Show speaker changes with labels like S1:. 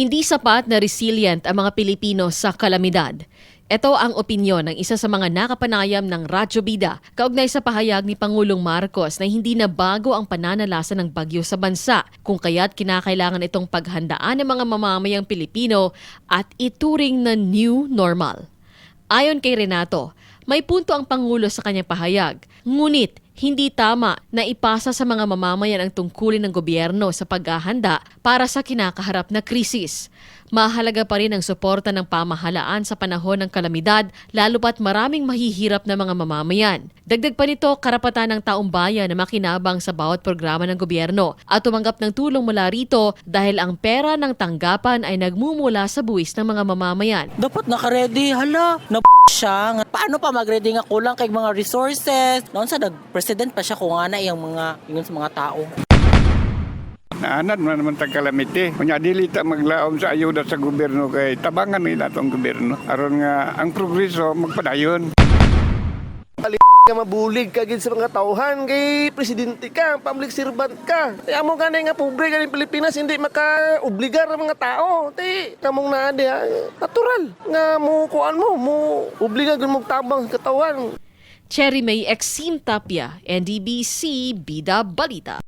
S1: Hindi sapat na resilient ang mga Pilipino sa kalamidad. Ito ang opinyon ng isa sa mga nakapanayam ng Radyo Bida kaugnay sa pahayag ni Pangulong Marcos na hindi na bago ang pananalasa ng bagyo sa bansa kung kaya't kinakailangan itong paghandaan ng mga mamamayang Pilipino at ituring na new normal. Ayon kay Renato, may punto ang Pangulo sa kanyang pahayag, ngunit hindi tama na ipasa sa mga mamamayan ang tungkulin ng gobyerno sa paghahanda para sa kinakaharap na krisis. Mahalaga pa rin ang suporta ng pamahalaan sa panahon ng kalamidad lalo pat maraming mahihirap na mga mamamayan. Dagdag pa nito, karapatan ng taong bayan na makinabang sa bawat programa ng gobyerno at tumanggap ng tulong mula rito dahil ang pera ng tanggapan ay nagmumula sa buwis ng mga mamamayan.
S2: Dapat naka-ready. Hala, na siya. Paano pa mag-ready nga kulang kay mga resources? Noon sa nag-president pa siya kung nga na yung mga, yung sa mga tao.
S3: Naanan man naman tag kalamite. Kunya dili ta maglaom sa ayuda sa gobyerno kay tabangan nila tong gobyerno. aron nga ang progreso magpadayon.
S4: ka mabulig ka gid sa mga tauhan kay presidente ka, public servant ka. Tay amo gani nga pobre gani Pilipinas hindi maka-obligar ang mga tao. Tay kamong naa diha natural nga mo kuan mo mo obliga gyud mo tabang sa katawan.
S1: Cherry May Exim Tapia, NDBC Bida Balita.